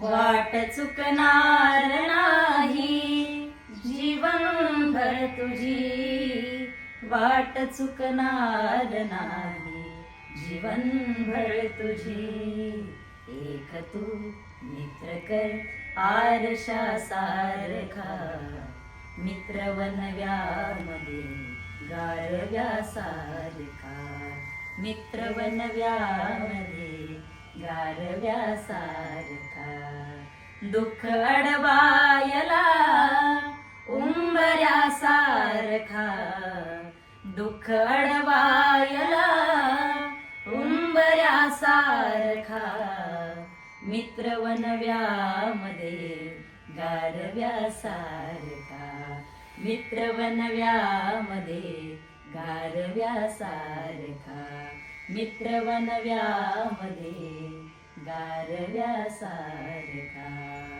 वाट चुकणार नाही. जीवन भर तुझी वाट चुकणार नाही. जीवन भर तुझी एक तू मित्र कर आरशा सारखा. मित्र वनव्यामध्ये गारव्या सारखा. मित्र वनव्यामध्ये गारव्या सारखा. दुःख अडवायला उंबऱ्या सारखा. दुःख अडवायला उंबऱ्या सारखा. मित्र वनव्यामध्ये गारव्या सारखा. मित्र वनव्यामध्ये गारव्या सारखा. मित्र वनव्यामध्ये गारव्या सारखा